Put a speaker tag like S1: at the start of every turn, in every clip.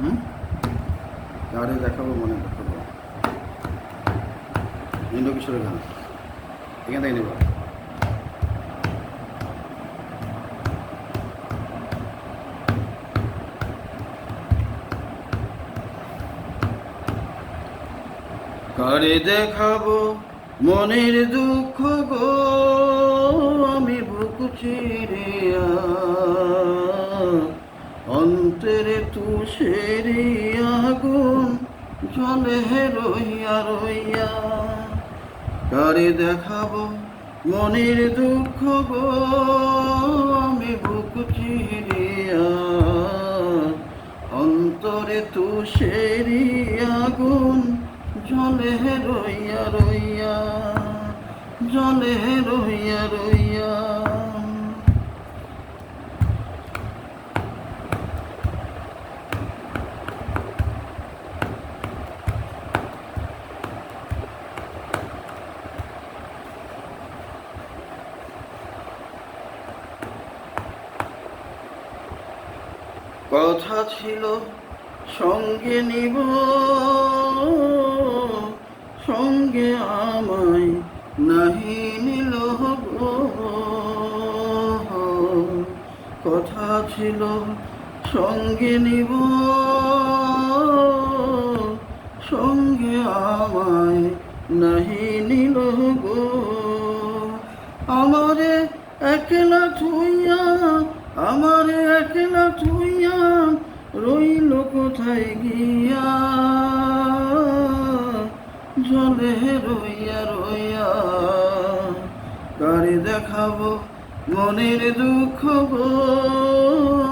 S1: হুম? কারে দেখাবো, মনে দেখাবো। ইন্দ্র কিশোরের গান। এখান থেকে নেব। কারে দেখাবো মনের দুঃখ গো? আমি বুক চিরিয়া অন্তরে তুষের আগুন, জলে রইয়া রইয়া কারে দেখাবো মনের দুঃখ গো, আমি বুক চিরিয়া অন্তরে তুষের আগুন, জলে রইয়া রইয়া জলে রইয়া রইয়া কথা ছিল সঙ্গে নিব, সঙ্গে আমায় নাহি নিল কথা ছিল সঙ্গে নিব, সঙ্গে আমায় নাহি নিল গো। আমারে একলা থুইয়া আমারে একলা থুইয়া রইল কোথায় গিয়া? জলে রইয়া রইয়া কারে দেখাবো মনের দুঃখ গো?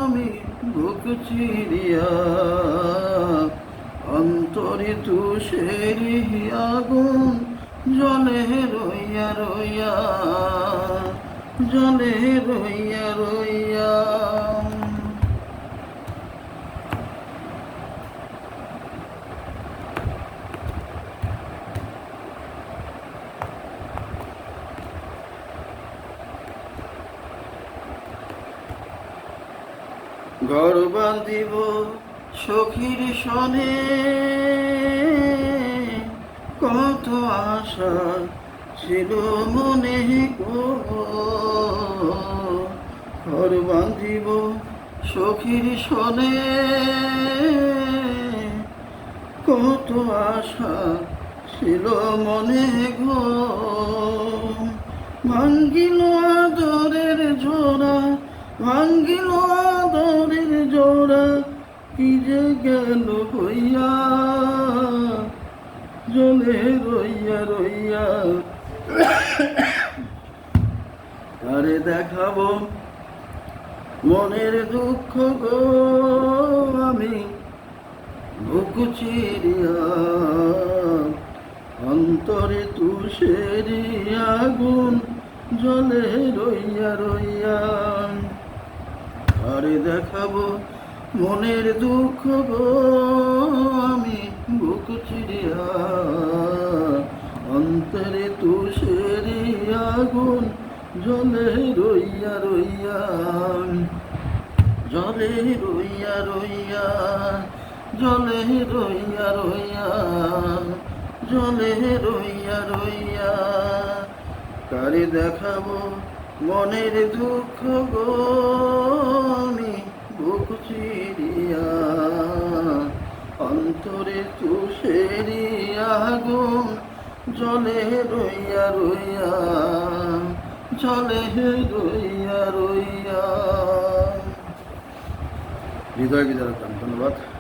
S1: আমি বুক চিরিয়া অন্তরে তুষের আগুন, জলে রইয়া রইয়া জলে রইয়া রইয়া ঘর বাঁধিব সখীর সনে। কত আশা ছিল মনে ঘর বাঁধিব সখীর সনে। কত আশা ছিল মনে গো ভাঙ্গিল ভাঙ্গিল আদরের জোড়া, কি যে গেল হইয়া? জলে রইয়া রইয়া। আরে দেখাবো মনের দুঃখ গো আমি, বুক চিরিয়া। অন্তরে তুষের আগুন, জলে রইয়া রইয়া। আরে দেখাবো মনের দুঃখ গো, আমি বুক চিড়িয়া। অন্তরে তুষের আগুন, জলে রইয়া রইয়া। জলে রইয়া রইয়া, জলে রইয়া রইয়া, জলে রইয়া রইয়া। কারে দেখাবো মনের দুঃখ গো, আমি বুক চিরিয়া, অন্তরে তুষেরি আগুন জলে রইয়া রইয়া, জলে রইয়া রইয়া। হৃদয় বিদারক, ধন্যবাদ।